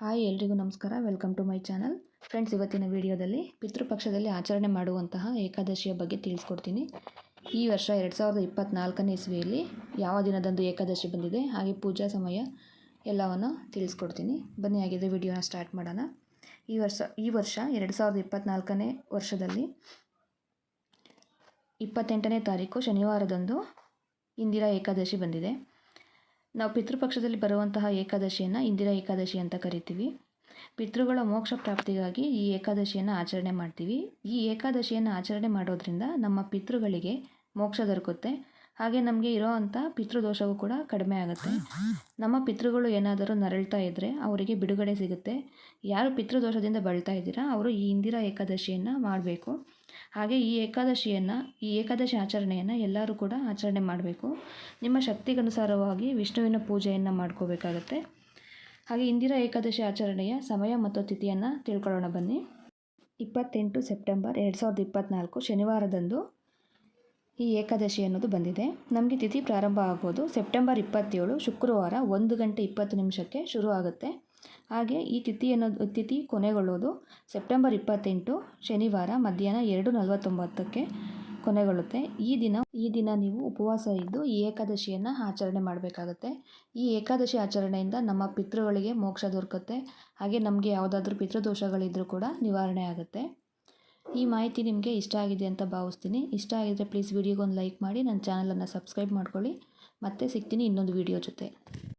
Hi ಎಲ್ರಿಗೂ ನಮಸ್ಕಾರ. Welcome to my channel friends ಇವತ್ತಿನ ವಿಡಿಯೋದಲ್ಲಿ ಪಿತೃಪಕ್ಷದಲ್ಲಿ ಆಚರಣೆ ಮಾಡುವಂತಹ ಏಕಾದಶಿಯ ಬಗ್ಗೆ ತಿಳಿಸ್ಕೊಡ್ತೀನಿ. ಈ ವರ್ಷ ಎರಡು ಸಾವಿರದ ಇಪ್ಪತ್ತ್ನಾಲ್ಕನೇ ಇಸ್ವಿಯಲ್ಲಿ ಯಾವ ದಿನದಂದು ಏಕಾದಶಿ ಬಂದಿದೆ, ಹಾಗೆ ಪೂಜಾ ಸಮಯ ಎಲ್ಲವನ್ನು ತಿಳಿಸ್ಕೊಡ್ತೀನಿ. ಬನ್ನಿ, ಹಾಗಿದ್ರೆ ವಿಡಿಯೋನ ಸ್ಟಾರ್ಟ್ ಮಾಡೋಣ. ಈ ವರ್ಷ ಈ ವರ್ಷ ಎರಡು ಸಾವಿರದ ಇಪ್ಪತ್ತ್ನಾಲ್ಕನೇ ವರ್ಷದಲ್ಲಿ ಇಪ್ಪತ್ತೆಂಟನೇ ತಾರೀಕು ಶನಿವಾರದಂದು ಇಂದಿರಾ ಏಕಾದಶಿ ಬಂದಿದೆ. ನಾವು ಪಿತೃಪಕ್ಷದಲ್ಲಿ ಬರುವಂತಹ ಏಕಾದಶಿಯನ್ನು ಇಂದಿರಾ ಏಕಾದಶಿ ಅಂತ ಕರಿತೀವಿ. ಪಿತೃಗಳ ಮೋಕ್ಷ ಪ್ರಾಪ್ತಿಗಾಗಿ ಈ ಏಕಾದಶಿಯನ್ನು ಆಚರಣೆ ಮಾಡ್ತೀವಿ. ಈ ಏಕಾದಶಿಯನ್ನು ಆಚರಣೆ ಮಾಡೋದ್ರಿಂದ ನಮ್ಮ ಪಿತೃಗಳಿಗೆ ಮೋಕ್ಷ ದೊರಕುತ್ತೆ. ಹಾಗೆ ನಮಗೆ ಇರೋ ಅಂಥ ಪಿತೃದೋಷವೂ ಕೂಡ ಕಡಿಮೆ ಆಗುತ್ತೆ. ನಮ್ಮ ಪಿತೃಗಳು ಏನಾದರೂ ನರಳ್ತಾ ಇದ್ದರೆ ಅವರಿಗೆ ಬಿಡುಗಡೆ ಸಿಗುತ್ತೆ. ಯಾರು ಪಿತೃದೋಷದಿಂದ ಬಳ್ತಾ ಇದ್ದೀರಾ, ಅವರು ಈ ಇಂದಿರಾ ಏಕಾದಶಿಯನ್ನು ಮಾಡಬೇಕು. ಹಾಗೆ ಈ ಏಕಾದಶಿಯನ್ನು, ಈ ಏಕಾದಶಿ ಆಚರಣೆಯನ್ನು ಎಲ್ಲರೂ ಕೂಡ ಆಚರಣೆ ಮಾಡಬೇಕು. ನಿಮ್ಮ ಶಕ್ತಿಗನುಸಾರವಾಗಿ ವಿಷ್ಣುವಿನ ಪೂಜೆಯನ್ನು ಮಾಡ್ಕೋಬೇಕಾಗತ್ತೆ. ಹಾಗೆ ಇಂದಿರಾ ಏಕಾದಶಿ ಆಚರಣೆಯ ಸಮಯ ಮತ್ತು ತಿಥಿಯನ್ನು ತಿಳ್ಕೊಳ್ಳೋಣ ಬನ್ನಿ. ಇಪ್ಪತ್ತೆಂಟು ಸೆಪ್ಟೆಂಬರ್ ಎರಡು ಸಾವಿರದ ಇಪ್ಪತ್ತ್ನಾಲ್ಕು ಶನಿವಾರದಂದು ಈ ಏಕಾದಶಿ ಅನ್ನೋದು ಬಂದಿದೆ. ನಮಗೆ ತಿಥಿ ಪ್ರಾರಂಭ ಆಗೋದು ಸೆಪ್ಟೆಂಬರ್ ಇಪ್ಪತ್ತೇಳು, ಶುಕ್ರವಾರ ಒಂದು ಗಂಟೆ ಇಪ್ಪತ್ತು ನಿಮಿಷಕ್ಕೆ ಶುರು ಆಗುತ್ತೆ. ಹಾಗೆ ಈ ತಿಥಿ ಅನ್ನೋದು ತಿಥಿ ಕೊನೆಗೊಳ್ಳೋದು ಸೆಪ್ಟೆಂಬರ್ ಇಪ್ಪತ್ತೆಂಟು, ಶನಿವಾರ ಮಧ್ಯಾಹ್ನ ಎರಡು ನಲವತ್ತೊಂಬತ್ತಕ್ಕೆ ಕೊನೆಗೊಳ್ಳುತ್ತೆ. ಈ ದಿನ ಈ ದಿನ ನೀವು ಉಪವಾಸ ಇದ್ದು ಈ ಏಕಾದಶಿಯನ್ನು ಆಚರಣೆ ಮಾಡಬೇಕಾಗತ್ತೆ. ಈ ಏಕಾದಶಿ ಆಚರಣೆಯಿಂದ ನಮ್ಮ ಪಿತೃಗಳಿಗೆ ಮೋಕ್ಷ ದೊರಕುತ್ತೆ. ಹಾಗೆ ನಮಗೆ ಯಾವುದಾದ್ರೂ ಪಿತೃದೋಷಗಳಿದ್ದರೂ ಕೂಡ ನಿವಾರಣೆ ಆಗುತ್ತೆ. ಈ ಮಾಹಿತಿ ನಿಮಗೆ ಇಷ್ಟ ಆಗಿದೆ ಅಂತ ಭಾವಿಸ್ತೀನಿ. ಇಷ್ಟ ಆಗಿದ್ದರೆ ಪ್ಲೀಸ್ ವಿಡಿಯೋಗೊಂದು ಲೈಕ್ ಮಾಡಿ, ನನ್ನ ಚಾನಲನ್ನು ಸಬ್ಸ್ಕ್ರೈಬ್ ಮಾಡ್ಕೊಳ್ಳಿ. ಮತ್ತೆ ಸಿಗ್ತೀನಿ ಇನ್ನೊಂದು ವಿಡಿಯೋ ಜೊತೆ.